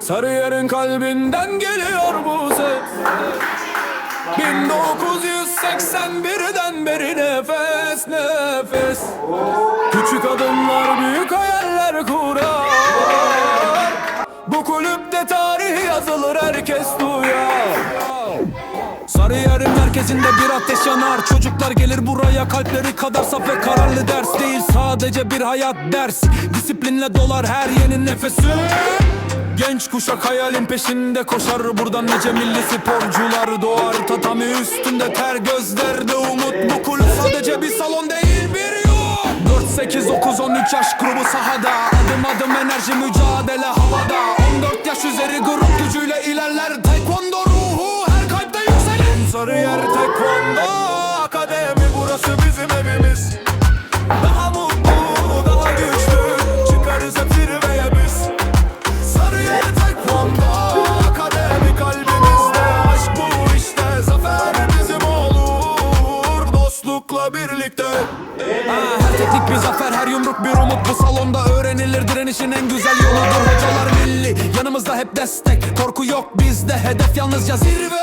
Sarıyer'in kalbinden geliyor bu ses. 1981'den beri nefes nefes. Küçük adımlar büyük hayaller kurar. Bu kulüpte tarih yazılır herkes duyar. Sarıyer'in merkezinde bir ateş yanar. Çocuklar gelir buraya kalpleri kadar saf ve kararlı ders değil. Sadece bir hayat ders. Disiplinle dolar her yeni nefesi Genç kuşak hayalin peşinde koşar. Buradan nice milli sporcular doğar. Tatami üstünde ter gözlerde umut. Bu kulüp sadece bir salon değil bir yol. 4, 8, 9, 13 yaş grubu sahada. Adım adım enerji mücadele havada. 14 yaş üzeri grup gücüyle ilerler. Taekwondo ruhu her kalpte yükselir. Sarıyer Taekwondo Dostlukla birlikte. Ha, Her teknik bir zafer her yumruk bir umut. Bu salonda öğrenilir direnişin en güzel yoludur. Hocalar milli yanımızda hep destek. Korku yok bizde hedef yalnızca zirve